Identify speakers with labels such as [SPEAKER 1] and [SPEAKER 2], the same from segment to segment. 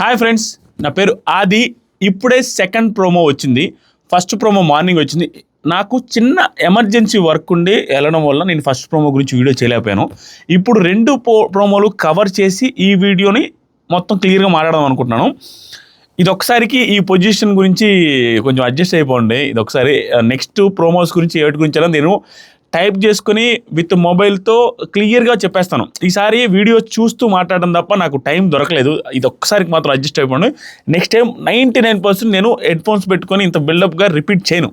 [SPEAKER 1] Hi friends నా పేరు ఆది. ఇప్పుడే సెకండ్ ప్రోమో వచ్చింది. ఫస్ట్ ప్రోమో మార్నింగ్ వచ్చింది. నాకు చిన్న ఎమర్జెన్సీ వర్క్ ఉండి వెళ్ళడం వల్ల నేను ఫస్ట్ ప్రోమో గురించి వీడియో చేయలేకపోయాను. ఇప్పుడు రెండు ప్రోమోలు కవర్ చేసి ఈ వీడియోని మొత్తం క్లియర్గా మాట్లాడదాం అనుకుంటున్నాను. ఇది ఒకసారికి ఈ పొజిషన్ గురించి కొంచెం అడ్జస్ట్ అయిపోండి. ఇది ఒకసారి నెక్స్ట్ ప్రోమోస్ గురించి ఏటి గురించి నేను టైప్ చేసుకుని విత్ మొబైల్తో క్లియర్గా చెప్పేస్తాను. ఈసారి వీడియో చూస్తూ మాట్లాడడం తప్ప నాకు టైం దొరకలేదు. ఇది ఒక్కసారికి మాత్రం అడ్జస్ట్ అయిపోండి. Next time ninety nine percent నేను హెడ్ఫోన్స్ పెట్టుకొని ఇంత బిల్డప్గా రిపీట్ చేయను.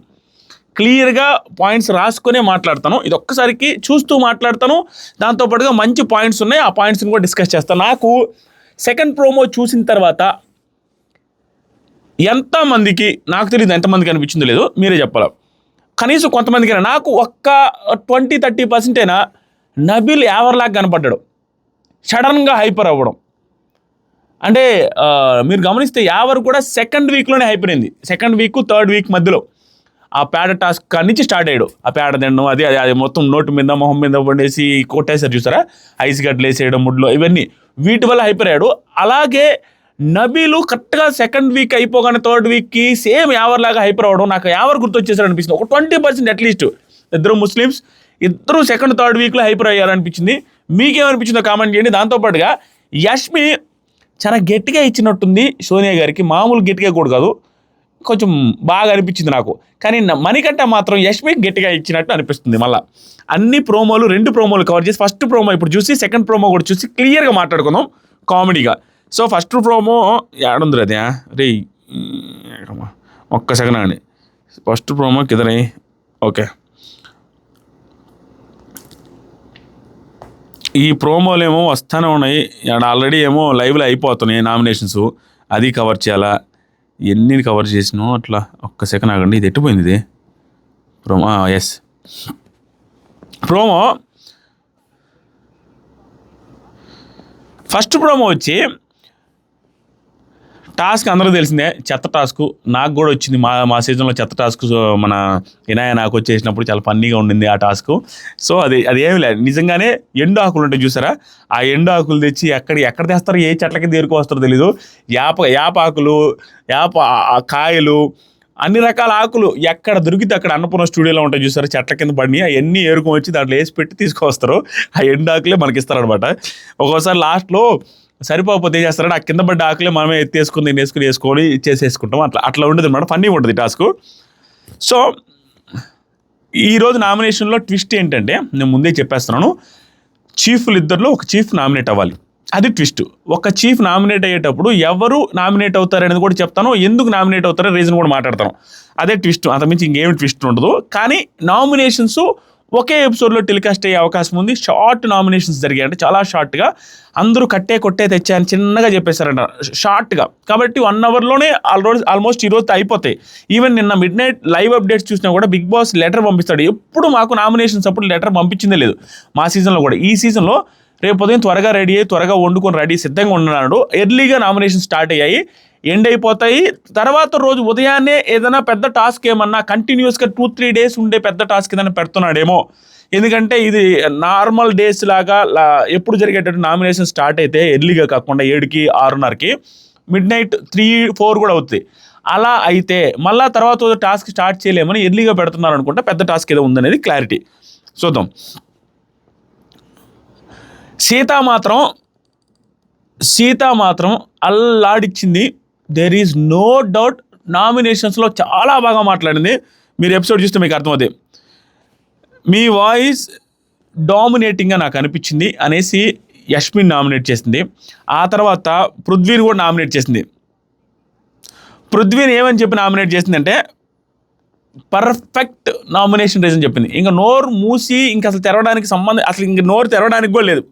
[SPEAKER 1] క్లియర్గా పాయింట్స్ రాసుకునే మాట్లాడతాను. ఇది ఒక్కసారికి చూస్తూ మాట్లాడతాను. దాంతోపాటుగా మంచి పాయింట్స్ ఉన్నాయి. ఆ పాయింట్స్ని కూడా డిస్కస్ చేస్తాను. నాకు సెకండ్ ప్రోమో చూసిన తర్వాత ఎంతమందికి నాకు తెలియదు ఎంతమందికి అనిపించిందో లేదు మీరే చెప్పాలి? కనీసం కొంతమందికైనా నాకు ఒక్క ట్వంటీ థర్టీ పర్సెంటేనా నబిల్ యావర్లాగా కనపడ్డాడు. సడన్గా హైపర్ అవ్వడం. అంటే మీరు గమనిస్తే యావర్ కూడా సెకండ్ వీక్లోనే అయిపోయింది సెకండ్ వీక్ థర్డ్ వీక్ మధ్యలో. ఆ పేడ టాస్క్ కాడి నుంచి స్టార్ట్ అయ్యాడు. ఆ పేడ తినడం అది అది అది మొత్తం నోటు మీద మొహం మీద వండేసి కొట్టేసారు చూసారా? ఐస్ గడ్డలు వేసేయడం ముడ్లో ఇవన్నీ. వీటి వల్ల హైపర్ అయ్యాడు. అలాగే నబీలు కరెక్ట్గా సెకండ్ వీక్ అయిపోగానే థర్డ్ వీక్కి సేమ్ యావర్ లాగా హైపర్ అవ్వడం నాకు యావర్ గుర్తొచ్చేసారు అనిపిస్తుంది. ఒక ట్వంటీ పర్సెంట్ అట్లీస్ట్ ఇద్దరు ముస్లిమ్స్ ఇద్దరు సెకండ్ థర్డ్ వీక్లో హైపర్ అయ్యారనిపించింది. మీకేమనిపించిందో కామెంట్ చేయండి. దాంతోపాటుగా యష్మి చాలా గట్టిగా ఇచ్చినట్టుంది సోనియా గారికి. మామూలు గట్టిగా కూడా కాదు. కొంచెం బాగా అనిపించింది నాకు. కానీ మణికంట మాత్రం యష్మి గట్టిగా ఇచ్చినట్టు అనిపిస్తుంది మళ్ళీ. అన్ని ప్రోమోలు రెండు ప్రోమోలు కవర్ చేసి ఫస్ట్ ప్రోమో ఇప్పుడు చూసి సెకండ్ ప్రోమో కూడా చూసి క్లియర్గా మాట్లాడుకుందాం. కామెడీగా. సో ఫస్ట్ ప్రోమో ఏడుంది అదే రే ఒక్క సెకండ్ అండి ఫస్ట్ ప్రోమో కిదరే ఓకే. ఈ ప్రోమోలు ఏమో వస్తూనే ఉన్నాయి. ఆల్రెడీ ఏమో లైవ్లో అయిపోతున్నాయి నామినేషన్స్. అది కవర్ చేయాలా? ఎన్ని కవర్ చేసినో అట్లా? ఒక్క సెకండ్ ఆగండి ఇది ఎట్టుపోయింది ఇది? ప్రోమో ఎస్ ప్రోమో. ఫస్ట్ ప్రోమో వచ్చి టాస్క్ అందరూ తెలిసిందే చెత్త టాస్క్. నాకు కూడా వచ్చింది మా మా సీజన్లో చెత్త టాస్క్ సో మన వినాయ నాకు వచ్చేసినప్పుడు చాలా ఫన్నీగా ఉండింది ఆ టాస్క్. సో అది అది ఏమి లేదు. నిజంగానే ఎండు ఆకులు ఉంటాయి చూసారా? ఆ ఎండు ఆకులు తెచ్చి ఎక్కడ ఎక్కడ తెస్తారో ఏ చెట్లకి దేరుకు వస్తారో తెలీదు. యాప యాప ఆకులు యాప ఆ- కాయలు అన్ని రకాల ఆకులు ఎక్కడ దొరికితే అక్కడ అన్నపూర్ణ స్టూడియోలో ఉంటాయి చూసారా? చెట్ల కింద పడినాయి అవన్నీ ఏరుకొని వచ్చి దాంట్లో వేసి పెట్టి తీసుకొస్తారు ఆ ఎండు ఆకులే మనకి ఇస్తారనమాట ఒక్కోసారి లాస్ట్లో సరిపోకపోతే ఏం చేస్తారంటే ఆ కింద పడ్డ ఆకులే మనమే ఎత్తేసుకుని తినేసుకుని వేసుకొని చేసేసుకుంటాం. అట్లా అట్లా ఉండదు అనమాట. ఫన్నీ ఉంటుంది టాస్క్ సో ఈరోజు నామినేషన్లో ట్విస్ట్ ఏంటంటే నేను ముందే చెప్పేస్తున్నాను. చీఫ్లు ఇద్దరిలో ఒక చీఫ్ నామినేట్ అవ్వాలి. అది ట్విస్ట్ ఒక చీఫ్ నామినేట్ అయ్యేటప్పుడు ఎవరు నామినేట్ అవుతారనేది కూడా చెప్తాను. ఎందుకు నామినేట్ అవుతారో రీజన్ కూడా మాట్లాడతాను. అదే ట్విస్ట్ అంతకుమించి ఇంకేమి ట్విస్ట్ ఉండదు. కానీ నామినేషన్స్ ఒకే ఎపిసోడ్లో టెలికాస్ట్ అయ్యే అవకాశం ఉంది. షార్ట్ నామినేషన్స్ జరిగాయి. అంటే చాలా షార్ట్గా అందరూ కట్టే కొట్టే తెచ్చాయని చిన్నగా చెప్పేశారంట. షార్ట్గా. కాబట్టి వన్ అవర్లోనే ఆల్రోజ్ ఆల్మోస్ట్ ఈరోజు అయిపోతాయి. ఈవెన్ నిన్న మిడ్ నైట్ లైవ్ అప్డేట్స్ చూసినా కూడా బిగ్ బాస్ లెటర్ పంపిస్తాడు. ఎప్పుడు మాకు నామినేషన్స్ అప్పుడు లెటర్ పంపించిందే లేదు. మా సీజన్లో కూడా. ఈ సీజన్లో రేపు ఉదయం త్వరగా రెడీ అయ్యి త్వరగా వండుకొని రెడీ సిద్ధంగా ఉన్నాడు ఎర్లీగా నామినేషన్ స్టార్ట్ అయ్యాయి. ఎండ్ అయిపోతాయి. తర్వాత రోజు ఉదయాన్నే ఏదైనా పెద్ద టాస్క్ ఏమన్నా కంటిన్యూస్గా టూ త్రీ డేస్ ఉండే పెద్ద టాస్క్ ఏదైనా పెడుతున్నాడేమో. ఎందుకంటే ఇది నార్మల్ డేస్ లాగా ఎప్పుడు జరిగేటట్టు నామినేషన్ స్టార్ట్ అయితే ఎర్లీగా కాకుండా ఏడుకి ఆరున్నరకి మిడ్ నైట్ త్రీ ఫోర్ కూడా అవుతుంది అలా అయితే మళ్ళా తర్వాత టాస్క్ స్టార్ట్ చేయలేమని ఎర్లీగా పెడుతున్నారు అనుకుంటా పెద్ద టాస్క్ ఏదో ఉందనేది క్లారిటీ చూద్దాం. సీత మాత్రం సీత మాత్రం అల్లాడిచ్చింది. దెర్ ఈజ్ నో డౌట్ నామినేషన్స్లో చాలా బాగా మాట్లాడింది. మీరు ఎపిసోడ్ చూస్తే మీకు అర్థమవుతుంది మీ వాయిస్ డామినేటింగ్గా నాకు అనిపించింది అనేసి యష్మిన్ నామినేట్ చేసింది. ఆ తర్వాత పృథ్వీని కూడా నామినేట్ చేసింది. పృథ్వీని ఏమని చెప్పి నామినేట్ చేసిందంటే పర్ఫెక్ట్ నామినేషన్ రీజన్ చెప్పింది. ఇంకా నోరు మూసి ఇంకా అసలు తెరవడానికి సంబంధం అసలు ఇంక నోరు తెరవడానికి కూడా లేదు.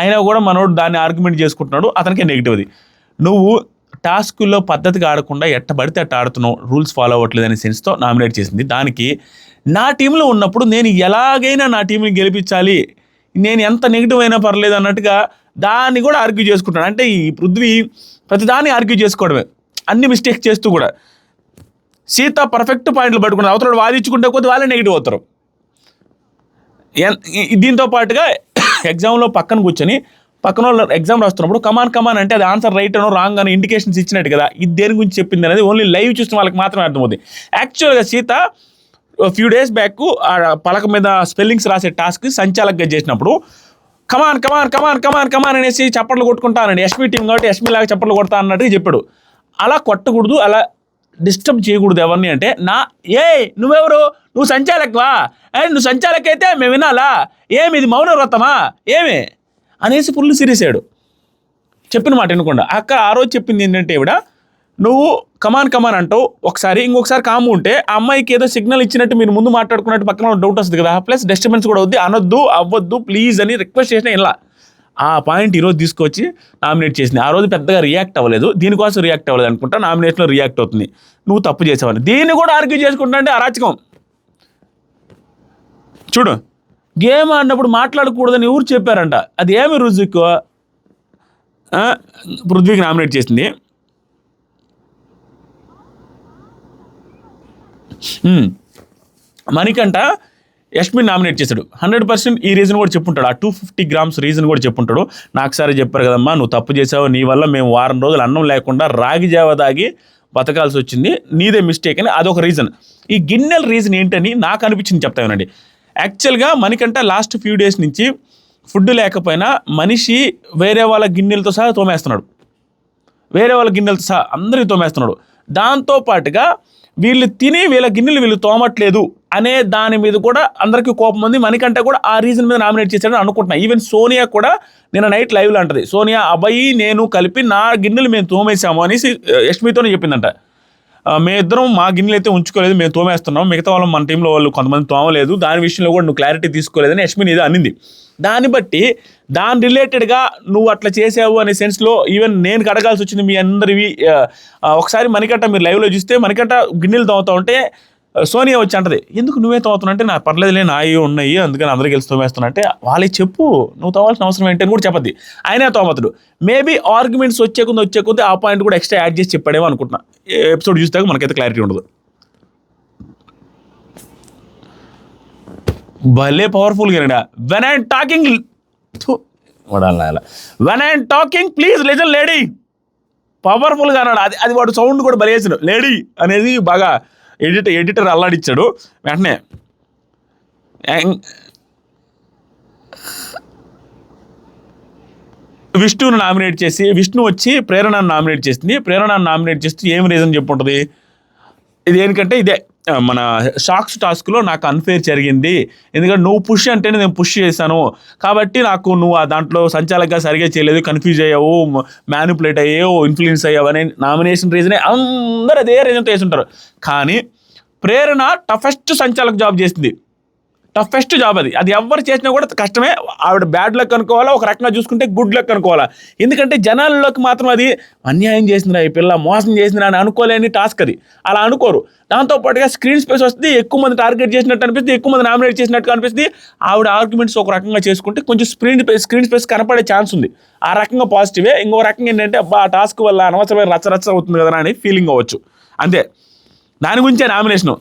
[SPEAKER 1] అయినా కూడా మనోడు దాన్ని ఆర్గ్యుమెంట్ చేసుకుంటున్నాడు అతనికి నెగిటివ్ అది. నువ్వు టాస్కుల్లో పద్ధతిగా ఆడకుండా ఎట్ట పడితే అట్ట ఆడుతున్నావు రూల్స్ ఫాలో అవ్వట్లేదు అనే సెన్స్తో నామినేట్ చేసింది. దానికి నా టీంలో ఉన్నప్పుడు నేను ఎలాగైనా నా టీంని గెలిపించాలి నేను ఎంత నెగిటివ్ అయినా పర్లేదు అన్నట్టుగా దాన్ని కూడా ఆర్గ్యూ చేసుకుంటాను అంటే ఈ పృథ్వీ ప్రతిదాన్ని ఆర్గ్యూ చేసుకోవడమే. అన్ని మిస్టేక్స్ చేస్తూ కూడా. సీత పర్ఫెక్ట్ పాయింట్లు పట్టుకున్నారు అవతల వాదించుకుంటే కొద్ది వాళ్ళే నెగిటివ్ అవుతారు. ఎన్- ఈ- దీంతో పాటుగా ఎగ్జామ్లో పక్కన కూర్చొని పక్కన వాళ్ళు ఎగ్జామ్ రాస్తున్నప్పుడు కమాన్ కమాన్ అంటే అది ఆన్సర్ రైట్ అనో రాంగ్ అని ఇండికేషన్స్ ఇచ్చినట్టు కదా ఇది దేని గురించి చెప్పింది అనేది ఓన్లీ లైవ్ చూసిన వాళ్ళకి మాత్రమే అర్థమవుతుంది యాక్చువల్గా సీత ఫ్యూ డేస్ బ్యాక్ ఆ పలక మీద స్పెల్లింగ్స్ రాసే టాస్క్ సంచాలకంగా చేసినప్పుడు come on come on come on come on come on అనేసి చప్పట్లు కొట్టుకుంటానండి ఎస్మీ టీం కాబట్టి ఎస్మీ లాగా చప్పట్లు కొడతా అన్నట్టుగా చెప్పాడు. అలా కొట్టకూడదు అలా డిస్టర్బ్ చేయకూడదు ఎవరిని అంటే నా ఏ నువ్వెవరు? నువ్వు సంచాలకువా? ఏ నువ్వు సంచాలక అయితే మేము వినాలా? ఏమి ఇది మౌన వ్రతమా? ఏమి? అనేసి ఫుల్ సీరియస్ చెప్పిన మాట వినకుండా. అక్కడ ఆ రోజు చెప్పింది ఏంటంటే ఇవిడ నువ్వు కమాన్ కమాన్ అంటావు. ఒకసారి ఇంకొకసారి కాము ఉంటే ఆ అమ్మాయికి ఏదో సిగ్నల్ ఇచ్చినట్టు మీరు ముందు మాట్లాడుకున్నట్టు పక్కన డౌట్ వస్తుంది కదా. ప్లస్ డిస్టర్బెన్స్ కూడా వద్దు అనొద్దు అవ్వద్దు ప్లీజ్ అని రిక్వెస్ట్ చేసిన ఇలా ఆ పాయింట్ ఈరోజు తీసుకొచ్చి నామినేట్ చేసింది. ఆ రోజు పెద్దగా రియాక్ట్ అవ్వలేదు. దీనికోసం రియాక్ట్ అవ్వలేదు అనుకుంటా నామినేషన్లో రియాక్ట్ అవుతుంది. నువ్వు తప్పు చేసావని. దీన్ని కూడా ఆర్గ్యూ చేసుకుంటా అంటే అరాచకం. చూడు గేమ్ ఆడినప్పుడు మాట్లాడకూడదని ఎవరు చెప్పారంట. అది ఏమి రుజుకు? పృథ్వీకి నామినేట్ చేసింది. మణికంట యష్మిన్ నామినేట్ చేశాడు. హండ్రెడ్ పర్సెంట్ ఈ రీజన్ కూడా చెప్పుంటాడు. ఆ టూ ఫిఫ్టీ గ్రామ్స్ రీజన్ కూడా చెప్పుంటాడు. నాకు సరే చెప్పారు కదమ్మా నువ్వు తప్పు చేసావు నీ వల్ల మేము వారం రోజులు అన్నం లేకుండా రాగి జావ దాగి బతకాల్సి వచ్చింది. నీదే మిస్టేక్ అని అదొక రీజన్ ఈ గిన్నెల రీజన్ ఏంటని నాకు అనిపించింది చెప్తానండి యాక్చువల్గా మనకంట లాస్ట్ ఫ్యూ డేస్ నుంచి ఫుడ్ లేకపోయినా మనిషి వేరే వాళ్ళ గిన్నెలతో సహా తోమేస్తున్నాడు. వేరే వాళ్ళ గిన్నెలతో సహా అందరికీ తోమేస్తున్నాడు. దాంతో పాటుగా వీళ్ళు తిని వీళ్ళ గిన్నెలు వీళ్ళు తోమట్లేదు అనే దాని మీద కూడా అందరికీ కోపం ఉంది. మనకంటే కూడా ఆ రీజన్ మీద నామినేట్ చేశాడని అనుకుంటున్నా. ఈవెన్ సోనియా కూడా నిన్న నైట్ లైవ్లో అంటది. సోనియా అబ్బాయి నేను కలిపి నా గిన్నెలు మేము తోమేశాము అనేసి యష్మితోనే చెప్పిందంట. మేము ఇద్దరం మా గిన్నెలు అయితే ఉంచుకోలేదు మేము తోమేస్తున్నాం. మిగతా వాళ్ళు మన టీంలో వాళ్ళు కొంతమంది తోమలేదు. దాని విషయంలో కూడా నువ్వు క్లారిటీ తీసుకోలేదని యశ్మిన్ ఇది అనింది. దాన్ని బట్టి దాని రిలేటెడ్గా నువ్వు అట్లా చేసావు అనే సెన్స్లో ఈవెన్ నేను కడగాల్సి వచ్చింది మీ అందరివి ఒకసారి మణికట్ట మీరు లైవ్లో చూస్తే మణికట్ట గిన్నెలు తోముతా ఉంటే సోనియా వచ్చి అంటది ఎందుకు నువ్వే తోముతున్నా అంటే నా పర్లేదులే నాయి ఉన్నాయి అందుకని అందరికీ కలిసి తోమేస్తున్నా అంటే వాళ్ళకి చెప్పు నువ్వు తోవాల్సిన అవసరం ఏంటి? అని కూడా చెప్పద్ది. ఆయనే తోమతుడు మేబీ ఆర్గ్యుమెంట్స్ వచ్చే కొద్ది వచ్చే కొద్ది ఆ పాయింట్ కూడా ఎక్స్ట్రా యాడ్ చేసి చెప్పాడేమో అనుకుంటున్నా. ఎపిసోడ్ చూస్తే మనకైతే క్లారిటీ ఉండదు. భలే పవర్ఫుల్గా when I talking when I talking please listen lady పవర్ఫుల్గా అన్నాడు అది అది వాడు సౌండ్ కూడా బలేసిన లేడీ అనేది బాగా ఎడిటర్ ఎడిటర్ అల్లాడిచ్చాడు. వెంటనే యాంగ్- విష్ణువుని నామినేట్ చేసి విష్ణు వచ్చి ప్రేరణను నామినేట్ చేసింది. ప్రేరణను నామినేట్ చేస్తూ ఏం రీజన్ చెప్పుంటుంది? ఇది ఏంటంటే ఇదే. మన షాక్స్ టాస్క్లో నాకు అన్ఫేర్ జరిగింది. ఎందుకంటే నువ్వు పుష్ అంటేనే నేను పుష్ చేశాను. కాబట్టి నాకు నువ్వు ఆ దాంట్లో సంచాలకంగా సరిగా చేయలేదు కన్ఫ్యూజ్ అయ్యావు మ్యానిపులేట్ అయ్యావు ఇన్ఫ్లుయెన్స్ అయ్యావు అనే నామినేషన్ రీజనే అందరూ అదే రీజన్తో వేసుంటారు కానీ ప్రేరణ టఫెస్ట్ సంచాలక జాబ్ చేసింది. టఫెస్ట్ జాబ్ అది. అది ఎవరు చేసినా కూడా కష్టమే. ఆవిడ బ్యాడ్ లక్ అనుకోవాలా ఒక రకంగా చూసుకుంటే గుడ్ లక్ అనుకోవాలా. ఎందుకంటే జనాల్లోకి మాత్రం అది అన్యాయం చేసిందిరా ఈ పిల్ల మోసం చేసిందిరా అని అనుకోలేని టాస్క్ అది. అలా అనుకోరు. దాంతో పాటుగా స్క్రీన్ స్పేస్ వస్తుంది ఎక్కువ మంది టార్గెట్ చేసినట్టు అనిపిస్తుంది ఎక్కువ మంది నామినేట్ చేసినట్టు అనిపిస్తుంది. ఆవిడ ఆర్గ్యుమెంట్స్ ఒక రకంగా చేసుకుంటే కొంచెం స్క్రీన్ స్క్రీన్ స్పేస్ కనపడే ఛాన్స్ ఉంది. ఆ రకంగా పాజిటివే ఇంకో రకంగా ఏంటంటే అబ్బా ఆ టాస్క్ వల్ల అనవసరమైన రచ్చరచ్చ అవుతుంది కదా అని ఫీలింగ్ అవ్వచ్చు. అంతే. దాని గురించే నామినేషను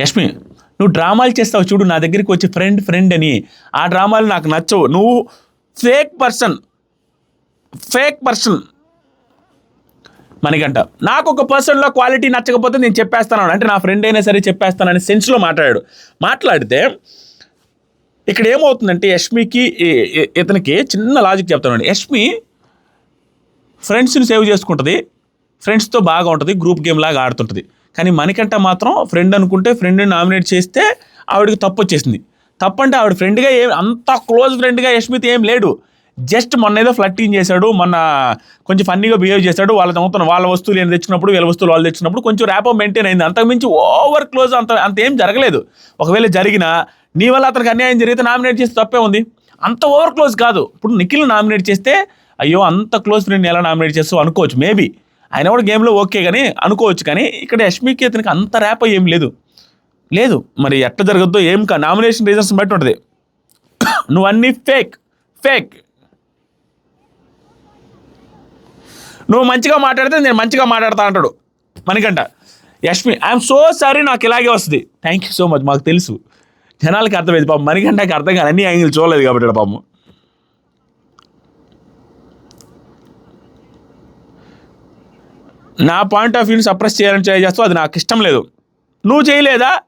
[SPEAKER 1] యష్మి నువ్వు డ్రామాలు చేస్తావు చూడు నా దగ్గరికి వచ్చి ఫ్రెండ్ ఫ్రెండ్ అని. ఆ డ్రామాలు నాకు నచ్చవు. నువ్వు fake person fake person Manikanta నాకు ఒక పర్సన్లో క్వాలిటీ నచ్చకపోతే నేను చెప్పేస్తాను. అంటే నా ఫ్రెండ్ అయినా సరే చెప్పేస్తానని సెన్స్లో మాట్లాడాడు. మాట్లాడితే ఇక్కడ ఏమవుతుందంటే యష్మికి ఇతనికి చిన్న లాజిక్ చెప్తానండి యష్మి ఫ్రెండ్స్ని సేవ్ చేసుకుంటుంది. ఫ్రెండ్స్తో బాగా ఉంటుంది. గ్రూప్ గేమ్ లాగా ఆడుతుంటుంది. కానీ మనకంట మాత్రం ఫ్రెండ్ అనుకుంటే ఫ్రెండ్ని నామినేట్ చేస్తే ఆవిడకి తప్పు వచ్చేసింది. తప్పంటే ఆవిడ ఫ్రెండ్గా ఏం అంత క్లోజ్ ఫ్రెండ్గా యశ్మిత్ ఏం లేడు. జస్ట్ మొన్న ఏదో ఫ్లట్టింగ్ చేశాడు మొన్న కొంచెం ఫన్నీగా బిహేవ్ చేశాడు వాళ్ళ తమ్ముతున్న వాళ్ళ వస్తువులు నేను తెచ్చినప్పుడు వీళ్ళ వస్తువులు వాళ్ళు తెచ్చినప్పుడు కొంచెం ర్యాపో మెయింటైన్ అయింది. అంతకుమించి ఓవర్ క్లోజ్ అంత అంత ఏం జరగలేదు. ఒకవేళ జరిగినా నీ వల్ల అతనికి అన్యాయం జరిగితే నామినేట్ చేస్తే తప్పే ఉంది. అంత ఓవర్ క్లోజ్ కాదు. ఇప్పుడు నిఖిల్ నామినేట్ చేస్తే అయ్యో అంత క్లోజ్ ఫ్రెండ్ని ఎలా నామినేట్ చేస్తావు అనుకోవచ్చు మేబీ ఆయన కూడా గేమ్లో ఓకే కానీ అనుకోవచ్చు. కానీ ఇక్కడ యష్మికి అతనికి అంత ర్యాప్ ఏం లేదు. లేదు. మరి ఎట్లా జరగద్దో ఏం కా నామినేషన్ రీజన్స్ బట్టి ఉంటుంది. నువ్వు అన్నీ ఫేక్ ఫేక్ నువ్వు మంచిగా మాట్లాడితే నేను మంచిగా మాట్లాడతా అంటాడు. Manikanta Yashmi I'm so sorry నాకు ఇలాగే వస్తుంది. థ్యాంక్ యూ సో మచ్ మాకు తెలుసు. జనాలకి అర్థమైంది. పాపం నాకు అర్థం కానీ అన్ని యాంగిల్ చూడలేదు కాబట్టి పాపం. నా పాయింట్ ఆఫ్ వ్యూని సప్రెస్ చేయాలని ట్రై చేస్తావు అది నాకు ఇష్టం లేదు. నువ్వు చేయలేదా?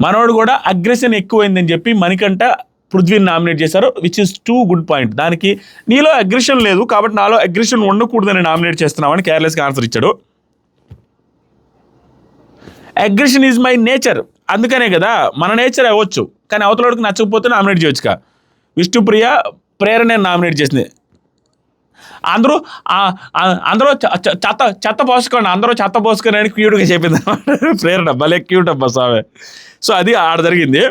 [SPEAKER 1] మనోడు కూడా అగ్రెషన్ ఎక్కువైందని చెప్పి మణికంట పృథ్వీని నామినేట్ చేశారు which is too good point దానికి నీలో అగ్రెషన్ లేదు కాబట్టి నాలో అగ్రెషన్ ఉండకూడదని నామినేట్ చేస్తున్నామని కేర్లెస్గా ఆన్సర్ ఇచ్చాడు. అగ్రెషన్ ఈజ్ మై నేచర్ అందుకనే కదా మన నేచర్ అవ్వచ్చు. కానీ అవతలకి నచ్చకపోతే నామినేట్ చేయొచ్చుగా. విష్ణుప్రియ ప్రేరణ నామినేట్ చేసింది. అందరూ అందరూ చెత్త చెత్త పోసుకోండి అందరూ చెత్త పోసుకొని అని క్యూట్గా చెప్పింది ప్రేరణ భలే క్యూట్ అబ్బా సామె సో అది ఆడ జరిగింది.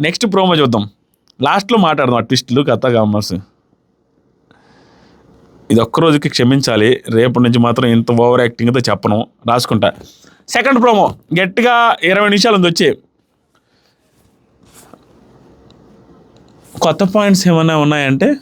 [SPEAKER 1] నెక్స్ట్ ప్రోమో చూద్దాం. లాస్ట్లో మాట్లాడదాం ఆ ట్విస్టులు కథ కామర్స్. ఇది ఒక్క రోజుకి క్షమించాలి. రేపటి నుంచి మాత్రం ఇంత ఓవర్ యాక్టింగ్తో చెప్పను. రాసుకుంటా. సెకండ్ ప్రోమో గట్టిగా ఇరవై నిమిషాలు ఉంది వచ్చి. కొత్త పాయింట్స్ ఏమైనా ఉన్నాయంటే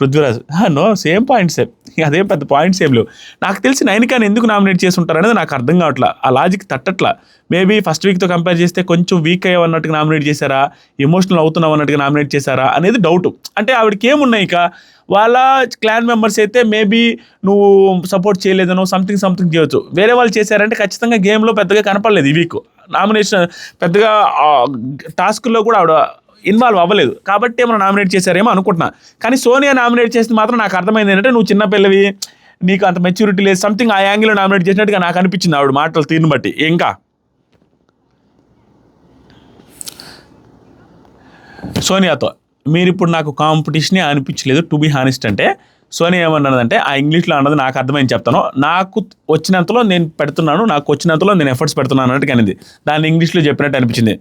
[SPEAKER 1] పృథ్వీరాజ్. No same points. అదే పెద్ద పాయింట్స్ ఏం లేవు. నాకు తెలిసి నైనికాని ఎందుకు నామినేట్ చేసి ఉంటారు అనేది నాకు అర్థం కావట్లా. ఆ లాజిక్ తట్టట్లా. మేబీ ఫస్ట్ వీక్తో కంపేర్ చేస్తే కొంచెం వీక్ అయ్యావు అన్నట్టుగా నామినేట్ చేశారా? ఎమోషనల్ అవుతున్నావు అన్నట్టుగా నామినేట్ చేశారా? అనేది డౌట్ అంటే ఆవిడకి ఏమున్నాయి ఇక? వాళ్ళ క్లాన్ మెంబర్స్ అయితే మేబీ నువ్వు సపోర్ట్ చేయలేదనో సంథింగ్ సంథింగ్ చేయొచ్చు. వేరే వాళ్ళు చేశారంటే ఖచ్చితంగా గేమ్లో పెద్దగా కనపడలేదు ఈ వీక్ నామినేషన్ పెద్దగా టాస్క్లో కూడా ఆవిడ ఇన్వాల్వ్ అవ్వలేదు. కాబట్టి ఏమైనా నామినేట్ చేశారేమో అనుకుంటున్నా. కానీ సోనియా నామినేట్ చేసింది మాత్రం నాకు అర్థమైంది ఏంటంటే నువ్వు చిన్న పిల్లవి నీకు అంత మెచ్యూరిటీ లేదు సంథింగ్ ఆ యాంగిల్లో నామినేట్ చేసినట్టుగా నాకు అనిపించింది ఆవిడ మాటలు తీరుని బట్టి. ఇంకా? సోనియాతో మీరు ఇప్పుడు నాకు కాంపిటీషనే అనిపించలేదు టు బి హానెస్ట్ అంటే సోనియా ఏమన్నదంటే ఆ ఇంగ్లీష్లో అన్నది నాకు అర్థమైంది చెప్తాను. నాకు వచ్చినంతలో నేను పెడుతున్నాను నాకు వచ్చినంతలో నేను ఎఫర్ట్స్ పెడుతున్నాను అన్నట్టుగా అనేది. దాన్ని ఇంగ్లీష్లో చెప్పినట్టు అనిపించింది.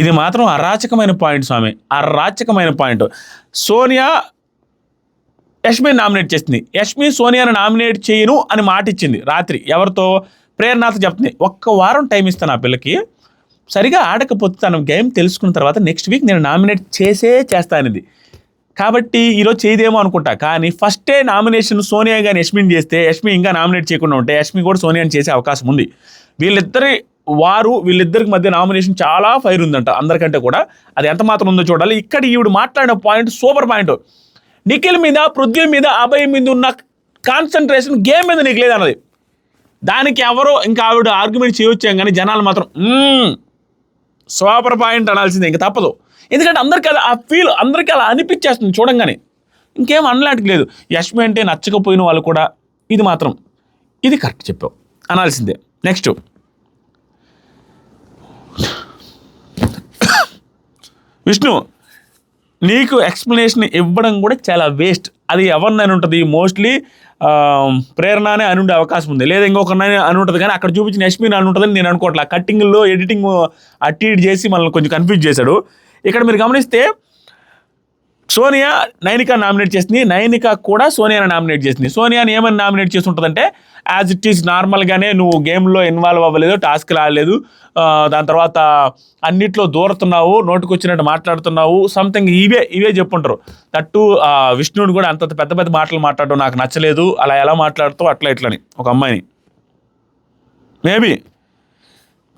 [SPEAKER 1] ఇది మాత్రం అరాచకమైన పాయింట్ స్వామి అరాచకమైన పాయింట్. సోనియా యష్మి నామినేట్ చేసింది. యష్మి సోనియాను నామినేట్ చేయను అని మాట ఇచ్చింది రాత్రి. ఎవరితో? ప్రేరణతో చెప్తుంది. ఒక్క వారం టైం ఇస్తాను ఆ పిల్లకి. సరిగా ఆడకపోతే తన గేమ్ తెలుసుకున్న తర్వాత నెక్స్ట్ వీక్ నేను నామినేట్ చేసే చేస్తానిది కాబట్టి ఈరోజు చేయదేమో అనుకుంటా. కానీ ఫస్టే నామినేషన్ సోనియా కానీ యష్మిని చేస్తే యష్మి ఇంకా నామినేట్ చేయకుండా ఉంటే యష్మి కూడా సోనియాని చేసే అవకాశం ఉంది. వీళ్ళిద్దరి వారు వీళ్ళిద్దరికి మధ్య నామినేషన్ చాలా ఫైర్ ఉందంట అందరికంటే కూడా. అది ఎంత మాత్రం ఉందో చూడాలి. ఇక్కడ ఈవిడ మాట్లాడిన పాయింట్ సూపర్ పాయింట్. నిఖిల్ మీద పృథ్వీ మీద అభయ్ మీద ఉన్న కాన్సన్ట్రేషన్ గేమ్ మీద నీకు లేదన్నది. దానికి ఎవరో ఇంకా ఆవిడ ఆర్గ్యుమెంట్ చేయొచ్చాం కానీ జనాలు మాత్రం సూపర్ పాయింట్ అనాల్సిందే ఇంకా తప్పదు. ఎందుకంటే అందరికీ అలా ఆ ఫీల్ అందరికీ అలా అనిపించేస్తుంది చూడంగానే. ఇంకేం అనలాంటికి లేదు. యశ్మి అంటే నచ్చకపోయిన వాళ్ళు కూడా ఇది మాత్రం. ఇది కరెక్ట్ చెప్పావు. అనాల్సిందే. నెక్స్ట్. విష్ణు నీకు ఎక్స్ప్లెనేషన్ ఇవ్వడం కూడా చాలా వేస్ట్ అది ఎవరినైనా ఉంటుంది. మోస్ట్లీ ప్రేరణనే అని ఉండే అవకాశం ఉంది. లేదా ఇంకొకరినైనా అని ఉంటుంది కానీ అక్కడ చూపించిన యశ్మీన్ అని ఉంటుందని నేను అనుకోవట్లే. కట్టింగ్లో ఎడిటింగ్ అట్టి చేసి మనల్ని కొంచెం కన్ఫ్యూజ్ చేశాడు. ఇక్కడ మీరు గమనిస్తే సోనియా నైనికా నామినేట్ చేసింది. నైనికా కూడా సోనియాని నామినేట్ చేసింది. సోనియాని ఏమని నామినేట్ చేసి ఉంటుందంటే యాజ్ ఇట్ ఈస్ నార్మల్గానే నువ్వు గేమ్లో ఇన్వాల్వ్ అవ్వలేదు టాస్క్ రాలేదు దాని తర్వాత అన్నిట్లో దూరుతున్నావు నోటుకొచ్చినట్టు మాట్లాడుతున్నావు సంథింగ్ ఇవే ఇవే చెప్పుంటారు. తట్టు విష్ణువుని కూడా అంత పెద్ద పెద్ద మాటలు మాట్లాడడం నాకు నచ్చలేదు. అలా ఎలా మాట్లాడుతావు అట్లా ఇట్లని ఒక అమ్మాయిని. మేబీ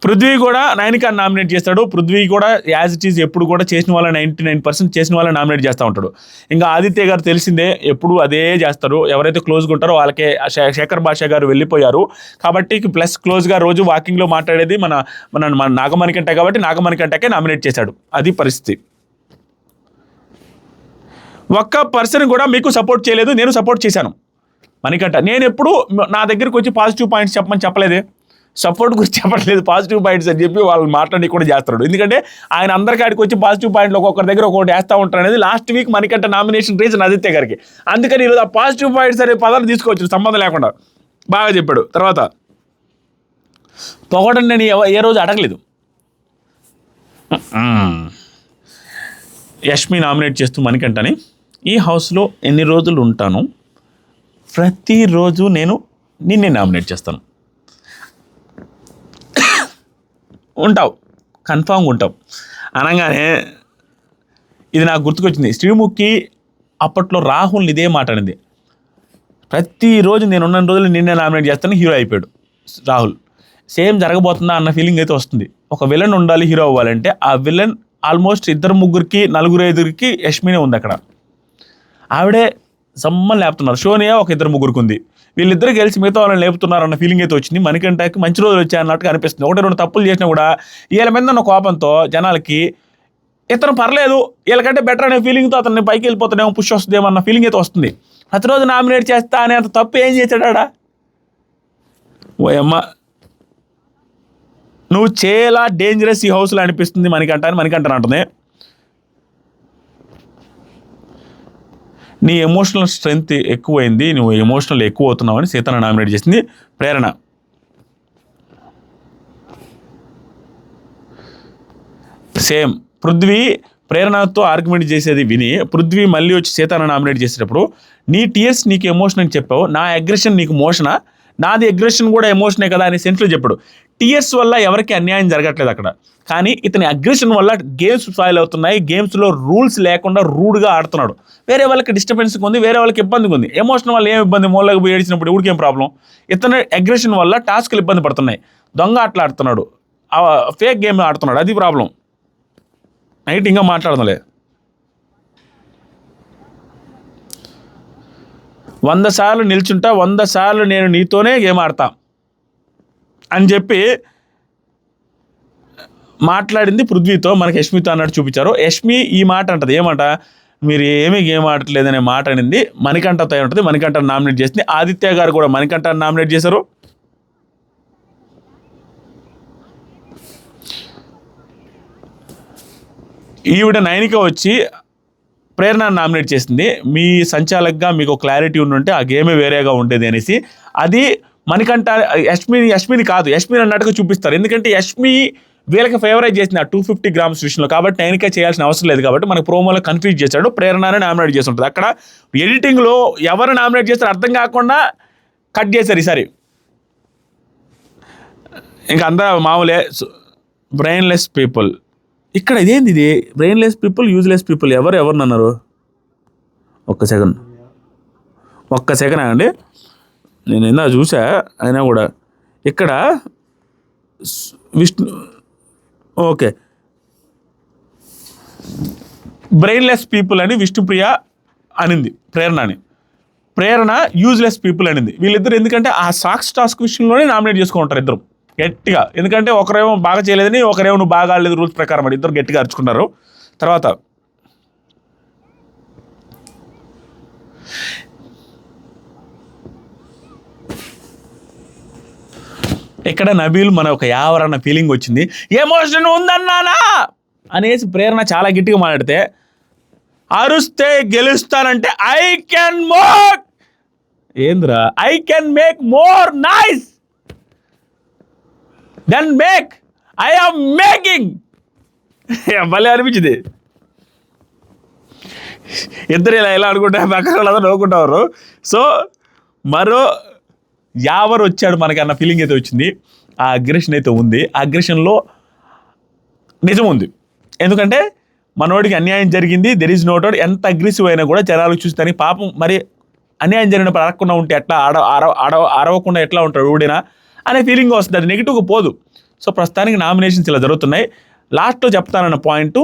[SPEAKER 1] పృథ్వీ కూడా నైనికాని నామినేట్ చేస్తాడు. పృథ్వీ కూడా యాజ్ ఇట్ ఈజ్ ఎప్పుడు కూడా చేసిన వాళ్ళ నైంటీ నైన్ పర్సెంట్ చేసిన వాళ్ళని నామినేట్ చేస్తూ ఉంటాడు. ఇంకా ఆదిత్య గారు తెలిసిందే ఎప్పుడు అదే చేస్తారు. ఎవరైతే క్లోజ్గా ఉంటారో వాళ్ళకే శేఖర్ భాష గారు వెళ్ళిపోయారు. కాబట్టి ప్లస్ క్లోజ్గా రోజు వాకింగ్లో మాట్లాడేది మన మన మన నాగమణికంట కాబట్టి నాగమణికంటకే నామినేట్ చేశాడు. అది పరిస్థితి. ఒక్క పర్సన్ కూడా మీకు సపోర్ట్ చేయలేదు నేను సపోర్ట్ చేశాను. మణికంట నేను ఎప్పుడు నా దగ్గరికి వచ్చి పాజిటివ్ పాయింట్స్ చెప్పమని చెప్పలేదే. సపోర్ట్ గురించి చెప్పట్లేదు పాజిటివ్ పాయింట్స్ అని చెప్పి వాళ్ళు మాట్లాడి కూడా చేస్తాడు. ఎందుకంటే ఆయన అందరికాడికి వచ్చి పాజిటివ్ పాయింట్లు ఒక్కొక్కరి దగ్గర ఒక్కొక్కటి వేస్తూ ఉంటారు అనేది లాస్ట్ వీక్ మనకంటే నామినేషన్ రీజన్ ఆదిత్య గారికి. అందుకని ఈరోజు ఆ పాజిటివ్ పాయింట్స్ అనే పదాలు తీసుకోవచ్చు సంబంధం లేకుండా. బాగా చెప్పాడు. తర్వాత పొగడని నేను ఏ రోజు అడగలేదు. యష్మి నామినేట్ చేస్తూ మనకంటని ఈ హౌస్లో ఎన్ని రోజులు ఉంటాను ప్రతిరోజు నేను నిన్నే నామినేట్ చేస్తాను. ఉంటావు. కన్ఫామ్గా ఉంటావు. అనగానే ఇది నాకు గుర్తుకొచ్చింది. శ్రీముఖి అప్పట్లో రాహుల్ ఇదే మాట్లాడింది ప్రతిరోజు నేను ఉన్న రోజులు నిన్నే నామినేట్ చేస్తాను హీరో అయిపోయాడు రాహుల్. సేమ్ జరగబోతుందా అన్న ఫీలింగ్ అయితే వస్తుంది. ఒక విలన్ ఉండాలి హీరో అవ్వాలంటే ఆ విలన్ ఆల్మోస్ట్ ఇద్దరు ముగ్గురికి నలుగురు ఐదుగురికి యష్మినే ఉంది అక్కడ. ఆవిడే సమ్మని లేపుతున్నారు. షోనియా ఒక ఇద్దరు ముగ్గురికి ఉంది. వీళ్ళిద్దరు గెలిచి మిగతా వాళ్ళని లేపుతున్నారు అన్న ఫీలింగ్ అయితే వచ్చింది. మణికంఠకి మంచి రోజులు వచ్చాయి అన్నట్టుగా అనిపిస్తుంది. ఒకటి రెండు తప్పులు చేసినా కూడా వీళ్ళ మీద ఉన్న కోపంతో జనాలకి ఇతను పర్లేదు వీళ్ళకంటే బెటర్ అనే ఫీలింగ్తో అతన్ని పైకి వెళ్ళిపోతాడేమో పుష్ వస్తుందేమో అన్న ఫీలింగ్ అయితే వస్తుంది. ప్రతిరోజు నామినేట్ చేస్తా అనే అంత తప్పు ఏం చేశాడా ఓ అమ్మ. నువ్వు చాలా డేంజరస్ ఈ హౌస్లో అనిపిస్తుంది మనకంట అని మనకంట అంటుంది. నీ ఎమోషనల్ స్ట్రెంగ్త్ ఎక్కువైంది నువ్వు ఎమోషనల్ ఎక్కువ అవుతున్నావని సీతను నామినేట్ చేసింది ప్రేరణ. సేమ్ పృథ్వీ ప్రేరణతో ఆర్గ్యుమెంట్ చేసేది విని పృథ్వీ మళ్ళీ వచ్చి సీతాను నామినేట్ చేసేటప్పుడు నీ టీయర్స్ నీకు ఎమోషన్ అని చెప్పావు నా అగ్రెషన్ నీకు మోషనా? నాది అగ్రెషన్ కూడా ఎమోషనే కదా అని సెంట్లో చెప్పాడు. టీయర్స్ వల్ల ఎవరికి అన్యాయం జరగట్లేదు అక్కడ. కానీ ఇతని అగ్రెషన్ వల్ల గేమ్స్ ఫాయిల్ అవుతున్నాయి. గేమ్స్లో రూల్స్ లేకుండా రూడ్గా ఆడుతున్నాడు. వేరే వాళ్ళకి డిస్టర్బెన్స్ ఉంది వేరే వాళ్ళకి ఇబ్బంది ఉంది. ఎమోషన్ వల్ల ఏం ఇబ్బంది? మూలకి పోయి ఏడిచినప్పుడు ఎవరికి ప్రాబ్లం ఇతని అగ్రెషన్ వల్ల టాస్క్లు ఇబ్బంది పడుతున్నాయి. దొంగ ఆటలు ఆడుతున్నాడు ఫేక్ గేమ్ ఆడుతున్నాడు. అది ప్రాబ్లం నైట్ ఇంకా మాట్లాడదులే. వంద సార్లు నిల్చుంటా వంద సార్లు నేను నీతోనే గేమ్ ఆడతా అని చెప్పి మాట్లాడింది పృథ్వీతో మనకి యష్మితో అన్నట్టు చూపించారు. యష్మి ఈ మాట అంటది ఏమంట? మీరు ఏమీ గేమ్ ఆడట్లేదనే మాట అనింది. మణికంఠతో ఉంటుంది మణికంఠ నామినేట్ చేసింది. ఆదిత్య గారు కూడా మణికంఠ నామినేట్ చేశారు. ఈవిడ నైనిక వచ్చి ప్రేరణ నామినేట్ చేసింది. మీ సంచాలకుగా మీకు క్లారిటీ ఉండుంటే ఆ గేమే వేరేగా ఉండేది అనేసి. అది మణికంఠ యష్మిని యష్మిని కాదు యష్మిని అన్నట్టుగా చూపిస్తారు. ఎందుకంటే యష్మి వీళ్ళకి ఫేవరైజ్ చేసింది ఆ టూ ఫిఫ్టీ గ్రామ్స్ విషయంలో కాబట్టి నైనిక చేయాల్సిన అవసరం లేదు కాబట్టి మనకు ప్రోమోలో కన్ఫ్యూజ్ చేశాడు. ప్రేరణనే నామినేట్ చేసి అక్కడ ఎడిటింగ్లో ఎవరు నామినేట్ చేస్తారో అర్థం కాకుండా కట్ చేశారు ఈసారి. ఇంకా అంతా మామూలే బ్రెయిన్లెస్ పీపుల్ ఇక్కడ ఇదేంది ఇది? బ్రెయిన్లెస్ పీపుల్ యూజ్లెస్ పీపుల్ ఎవరు ఎవరు అన్నారు? ఒక్క సెకండ్ ఒక్క సెకండ్ అండి. నేను ఇందా చూసా అయినా కూడా. ఇక్కడ విష్ణు ఓకే. బ్రెయిన్లెస్ పీపుల్ అని విష్ణుప్రియ అనింది ప్రేరణ అని ప్రేరణ యూజ్లెస్ పీపుల్ అనింది. వీళ్ళిద్దరు ఎందుకంటే ఆ సాక్స్ టాస్క్ విషయంలోనే నామినేట్ చేసుకుంటారు ఇద్దరు గట్టిగా. ఎందుకంటే ఒకరేమో బాగా చేయలేదని ఒకరేమో నువ్వు బాగా ఆడలేదు రూల్స్ ప్రకారం అని ఇద్దరు గట్టిగా అరుచుకున్నారు. తర్వాత ఇక్కడ నబీల్ మన ఒక యావరన్న ఫీలింగ్ వచ్చింది? ఎమోషన్ ఉందన్నానా? అనేసి ప్రేరణ చాలా గట్టిగా మాట్లాడితే అరుస్తే గెలుస్తానంటే ఐ క్యాన్ మోక్ ఏంద్రా? I can make more nice then make I am making భలే అనిపించింది. ఇద్దరు ఇలా ఎలా అనుకుంటారు పక్కన వాళ్ళందరూ నవ్వుకుంటారు. సో మరో యావర్ వచ్చాడు మనకి అన్న ఫీలింగ్ అయితే వచ్చింది. ఆ అగ్రెషన్ అయితే ఉంది. ఆ అగ్రెషన్లో నిజం ఉంది. ఎందుకంటే మనోడికి అన్యాయం జరిగింది. దెర్ ఈజ్ నో డౌట్ ఎంత అగ్రెసివ్ అయినా కూడా జనాలు చూస్తాను పాపం మరి అన్యాయం జరిగినప్పుడు అడగకుండా ఉంటే ఎట్లా అడ అరవ అడవ అరవకుండా ఎట్లా ఉంటాడు ఊడినా అనే ఫీలింగ్ వస్తుంది. అది నెగిటివ్గా పోదు. సో ప్రస్తుతానికి నామినేషన్స్ ఇలా జరుగుతున్నాయి. లాస్ట్లో చెప్తానన్న పాయింట్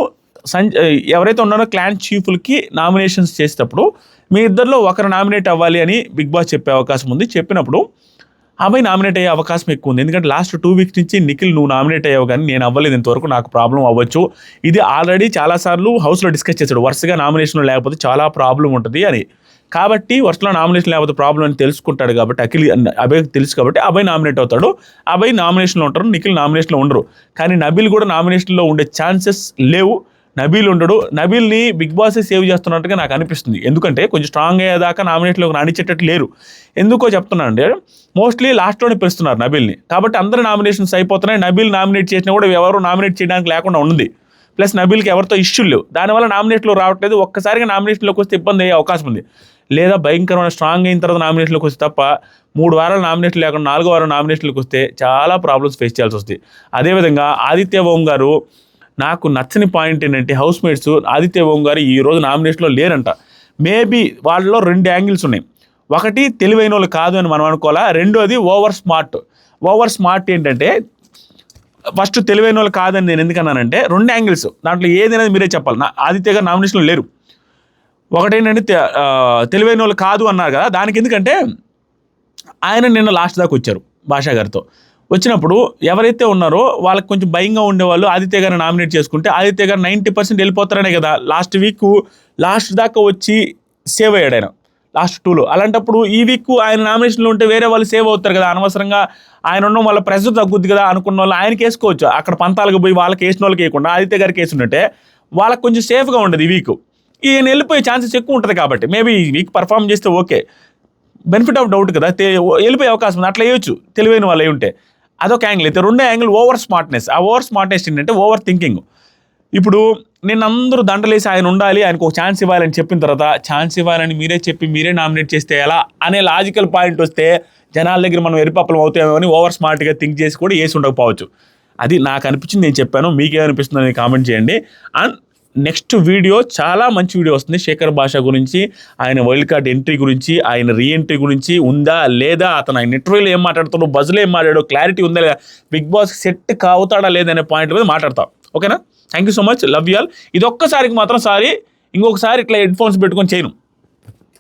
[SPEAKER 1] సంజ ఎవరైతే ఉన్నారో క్లాన్ చీఫ్లకి నామినేషన్స్ చేసేటప్పుడు మీ ఇద్దరిలో ఒకరు నామినేట్ అవ్వాలి అని బిగ్ బాస్ చెప్పే అవకాశం ఉంది. చెప్పినప్పుడు అమ్మాయి నామినేట్ అయ్యే అవకాశం ఎక్కువ ఉంది. ఎందుకంటే లాస్ట్ టూ వీక్స్ నుంచి నిఖిల్ నువ్వు నామినేట్ అయ్యావు కానీ నేను అవ్వలేదు. ఇంతవరకు నాకు ప్రాబ్లం అవ్వచ్చు. ఇది ఆల్రెడీ చాలాసార్లు హౌస్లో డిస్కస్ చేశాడు. వరుసగా నామినేషన్ లేకపోతే చాలా ప్రాబ్లం ఉంటుంది అని. కాబట్టి వరుసలో నామినేషన్ లేకపోతే ప్రాబ్లం అని తెలుసుకుంటాడు కాబట్టి అఖిల్ అభయ్ తెలుసు కాబట్టి అభయ్ నామినేట్ అవుతాడు. అభయ్ నామినేషన్లో ఉంటారు నిఖిల్ నామినేషన్లో ఉండరు. కానీ నబిల్ కూడా నామినేషన్లో ఉండే ఛాన్సెస్ లేవు. నబీల్ ఉండడు. నబీల్ని బిగ్ బాస్ సేవ్ చేస్తున్నట్టుగా నాకు అనిపిస్తుంది. ఎందుకంటే కొంచెం స్ట్రాంగ్ అయ్యేదాకా నామినేట్లోకి రాణించేటట్టు లేరు. ఎందుకో చెప్తున్నాను అంటే మోస్ట్లీ లాస్ట్లోనే పిలుస్తున్నారు నబీల్ని. కాబట్టి అందరు నామినేషన్స్ అయిపోతున్నాయి. నబీల్ నామినేట్ చేసినా కూడా ఎవరు నామినేట్ చేయడానికి లేకుండా ఉంది. ప్లస్ నబీల్కి ఎవరితో ఇష్యూ లేవు. దానివల్ల నామినేట్లో రావట్లేదు. ఒక్కసారిగా నామినేషన్లోకి వస్తే ఇబ్బంది అయ్యే అవకాశం ఉంది. లేదా భయంకరమైన స్ట్రాంగ్ అయిన తర్వాత నామినేషన్లోకి వస్తే తప్ప మూడు వారాలు నామినేషన్ లేకుండా నాలుగో వారం నామినేషన్లోకి వస్తే చాలా ప్రాబ్లమ్స్ ఫేస్ చేయాల్సి వస్తుంది. అదేవిధంగా ఆదిత్య ఓం గారు నాకు నచ్చని పాయింట్ ఏంటంటే హౌస్ మేట్స్ ఆదిత్య ఓం గారు ఈ రోజు నామినేషన్లో లేరంట. మేబీ వాళ్ళలో రెండు యాంగిల్స్ ఉన్నాయి. ఒకటి తెలివైన వాళ్ళు కాదు అని మనం అనుకోవాలా? రెండోది ఓవర్ స్మార్ట్ ఓవర్ స్మార్ట్ ఏంటంటే ఫస్ట్ తెలివైన వాళ్ళు కాదని నేను ఎందుకన్నానంటే రెండు యాంగిల్స్ దాంట్లో ఏదైనా మీరే చెప్పాలి. నా ఆదిత్య గారు నామినేషన్లో లేరు. ఒకటేంటంటే తెలివైన వాళ్ళు కాదు అన్నారు కదా? దానికి ఎందుకంటే ఆయన నిన్న లాస్ట్ దాకా వచ్చారు భాషా గారితో. వచ్చినప్పుడు ఎవరైతే ఉన్నారో వాళ్ళకి కొంచెం భయంగా ఉండేవాళ్ళు ఆదిత్య గారిని నామినేట్ చేసుకుంటే ఆదిత్య గారు నైంటీ పర్సెంట్ వెళ్ళిపోతారనే కదా. లాస్ట్ వీక్ లాస్ట్ దాకా వచ్చి సేవ్ అయ్యాడు ఆయన. లాస్ట్ టూలో అలాంటప్పుడు ఈ వీక్ ఆయన నామినేషన్లో ఉంటే వేరే వాళ్ళు సేవ్ అవుతారు కదా. అనవసరంగా ఆయన ఉన్న వాళ్ళ ప్రెషర్ తగ్గుద్ది కదా అనుకున్న వాళ్ళు ఆయనకి వేసుకోవచ్చు. అక్కడ పంతాలకు పోయి వాళ్ళకి వేసిన వాళ్ళకి వేయకుండా ఆదిత్య గారికి వేసుంటే వాళ్ళకి కొంచెం సేఫ్గా ఉండదు ఈ వీక్ ఈయన వెళ్ళిపోయే ఛాన్సెస్ ఎక్కువ ఉంటుంది కాబట్టి మేబీ ఈ వీక్ పర్ఫామ్ చేస్తే ఓకే బెనిఫిట్ ఆఫ్ డౌట్ కదా. వెళ్ళిపోయే అవకాశం ఉంది. అట్లా వేయచ్చు. తెలివైన వాళ్ళు అయి ఉంటే. అదొక యాంగిల్ అయితే రెండో యాంగిల్ ఓవర్ స్మార్ట్నెస్ ఆ ఓవర్ స్మార్ట్నెస్ ఏంటంటే ఓవర్ థింకింగ్ ఇప్పుడు నేను అందరూ దండలేసి ఆయన ఉండాలి ఆయనకు ఒక ఛాన్స్ ఇవ్వాలని చెప్పిన తర్వాత ఛాన్స్ ఇవ్వాలని మీరే చెప్పి మీరే నామినేట్ చేస్తే ఎలా? అనే లాజికల్ పాయింట్ వస్తే జనాల దగ్గర మనం ఎరిపప్పలం అవుతామేమో అని ఓవర్ స్మార్ట్గా థింక్ చేసి కూడా వేసి ఉండకపోవచ్చు అది నాకు అనిపించింది నేను చెప్పాను. మీకేమనిపిస్తుంది అని కామెంట్ చేయండి. అండ్ నెక్స్ట్ వీడియో చాలా మంచి వీడియో వస్తుంది. శేఖర్ భాష గురించి ఆయన వైల్డ్ కార్డ్ ఎంట్రీ గురించి ఆయన రీ ఎంట్రీ గురించి ఉందా లేదా అతను ఆయన ఇంటర్వ్యూలో ఏం మాట్లాడుతాడో బజ్లో ఏం మాట్లాడో క్లారిటీ ఉందా లేదా బిగ్ బాస్ సెట్ కావుతాడా లేదనే పాయింట్ మీద మాట్లాడతాం. ఓకేనా? Thank you so much love you all ఇది ఒక్కసారికి మాత్రం సారీ ఇంకొకసారి ఇట్లా హెడ్ ఫోన్స్ పెట్టుకొని చేయను.